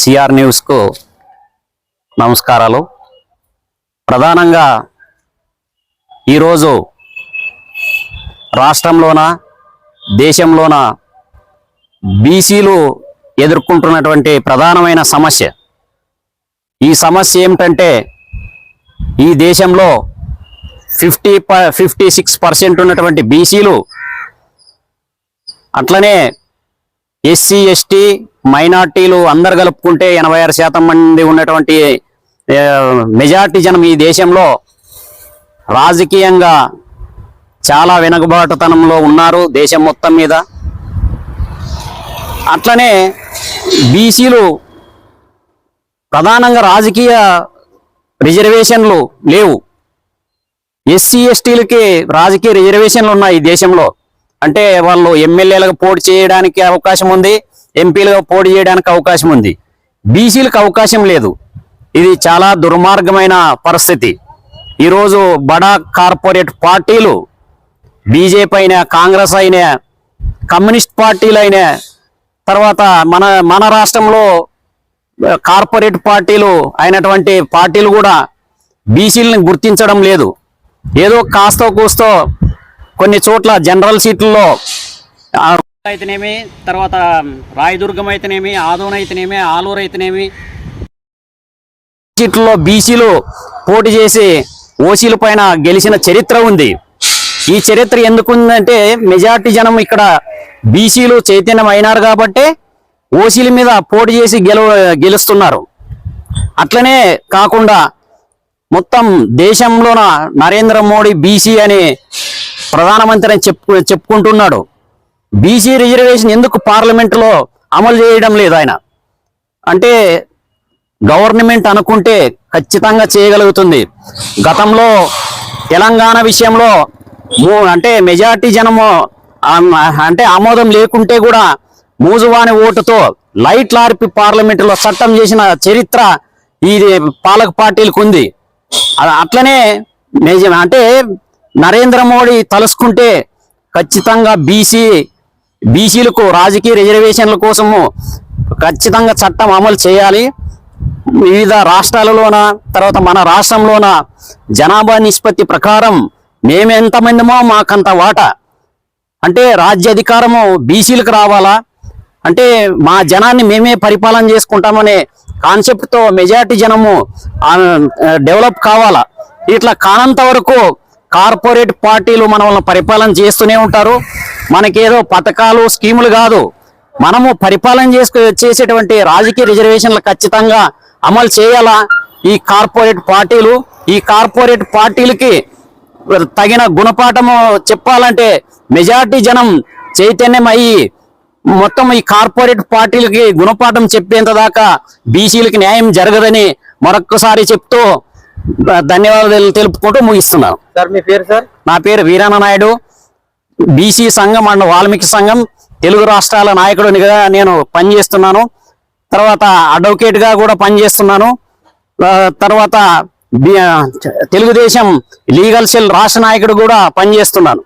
CR న్యూస్కు నమస్కారాలు. ప్రధానంగా ఈరోజు రాష్ట్రంలోన దేశంలోన బీసీలు ఎదుర్కొంటున్నటువంటి ప్రధానమైన సమస్య. ఈ సమస్య ఏమిటంటే ఈ దేశంలో ఫిఫ్టీ ప ఫిఫ్టీ సిక్స్ పర్సెంట్ ఉన్నటువంటి బీసీలు అట్లనే ఎస్సీ ఎస్టీ మైనార్టీలు అందరు కలుపుకుంటే ఎనభై ఆరు శాతం మంది ఉన్నటువంటి మెజార్టీ జనం ఈ దేశంలో రాజకీయంగా చాలా వెనుకబాటుతనంలో ఉన్నారు దేశం మొత్తం మీద. అట్లనే బీసీలు ప్రధానంగా రాజకీయ రిజర్వేషన్లు లేవు. ఎస్సీ ఎస్టీలకి రాజకీయ రిజర్వేషన్లు ఉన్నాయి ఈ దేశంలో. అంటే వాళ్ళు ఎమ్మెల్యేలకు పోటీ చేయడానికి అవకాశం ఉంది. ఎంపీలుగా పోటీ చేయడానికి అవకాశం ఉంది. బీసీలకు అవకాశం లేదు. ఇది చాలా దుర్మార్గమైన పరిస్థితి. ఈరోజు బడా కార్పొరేట్ పార్టీలు బీజేపీ అయినా కాంగ్రెస్ అయినా కమ్యూనిస్ట్ పార్టీలు తర్వాత మన మన రాష్ట్రంలో కార్పొరేట్ పార్టీలు అయినటువంటి పార్టీలు కూడా బీసీలను గుర్తించడం లేదు. ఏదో కాస్తో కూస్తో కొన్ని చోట్ల జనరల్ సీట్లలో అయితేనేమి తర్వాత రాయదుర్గం అయితేనేమి ఆదోన్ అయితేనేమి ఆలూరు అయితేనేమి. సీట్లో బీసీలు పోటీ చేసి ఓసీల పైన గెలిచిన చరిత్ర ఉంది. ఈ చరిత్ర ఎందుకు ఉందంటే మెజార్టీ జనం ఇక్కడ బీసీలు చైతన్యం అయినారు కాబట్టి ఓసీల మీద పోటీ చేసి గెలు గెలుస్తున్నారు. అట్లనే కాకుండా మొత్తం దేశంలోన నరేంద్ర మోడీ బీసీ అని ప్రధానమంత్రి అని చెప్పు చెప్పుకుంటున్నాడు. బీసీ రిజర్వేషన్ ఎందుకు పార్లమెంటులో అమలు చేయడం లేదు ఆయన? అంటే గవర్నమెంట్ అనుకుంటే ఖచ్చితంగా చేయగలుగుతుంది. గతంలో తెలంగాణ విషయంలో అంటే మెజార్టీ జనము అంటే ఆమోదం లేకుంటే కూడా మూజువాని ఓటుతో లైట్ లార్పి పార్లమెంటులో చట్టం చేసిన చరిత్ర ఈ పాలక పార్టీలకు ఉంది. అట్లనే నిజం అంటే నరేంద్ర మోడీ తలుసుకుంటే ఖచ్చితంగా బీసీ బీసీలకు రాజకీయ రిజర్వేషన్ల కోసము ఖచ్చితంగా చట్టం అమలు చేయాలి. వివిధ రాష్ట్రాలలోన తర్వాత మన రాష్ట్రంలోన జనాభా నిష్పత్తి ప్రకారం మేమెంతమందిమో మాకంత వాటా. అంటే రాజ్య అధికారము బీసీలకు రావాలా? అంటే మా జనాన్ని మేమే పరిపాలన చేసుకుంటామనే కాన్సెప్ట్తో మెజారిటీ జనము డెవలప్ కావాలా? ఇట్లా కానంత వరకు కార్పొరేట్ పార్టీలు మనల్ని పరిపాలన చేస్తూనే ఉంటారు. మనకేదో పథకాలు స్కీములు కాదు. మనము పరిపాలన చేసుకు చేసేటువంటి రాజకీయ రిజర్వేషన్లు ఖచ్చితంగా అమలు చేయాలా? ఈ కార్పొరేట్ పార్టీలు ఈ కార్పొరేట్ పార్టీలకి తగిన గుణపాఠము చెప్పాలంటే మెజార్టీ జనం చైతన్యం అయ్యి మొత్తం ఈ కార్పొరేట్ పార్టీలకి గుణపాఠం చెప్పేంత దాకా బీసీలకి న్యాయం జరగదని మరొక్కసారి చెప్తూ ధన్యవాదాలు తెలుపుకుంటూ ముగిస్తున్నాను. సార్ మీ పేరు సార్? నా పేరు వీరన్న నాయుడు. బీసీ సంఘం అండ్ వాల్మీకి సంఘం తెలుగు రాష్ట్రాల నాయకుడినిగా నేను పనిచేస్తున్నాను. తర్వాత అడ్వకేట్గా కూడా పనిచేస్తున్నాను. తర్వాత తెలుగుదేశం లీగల్ సెల్ రాష్ట్ర నాయకుడు కూడా పనిచేస్తున్నాను.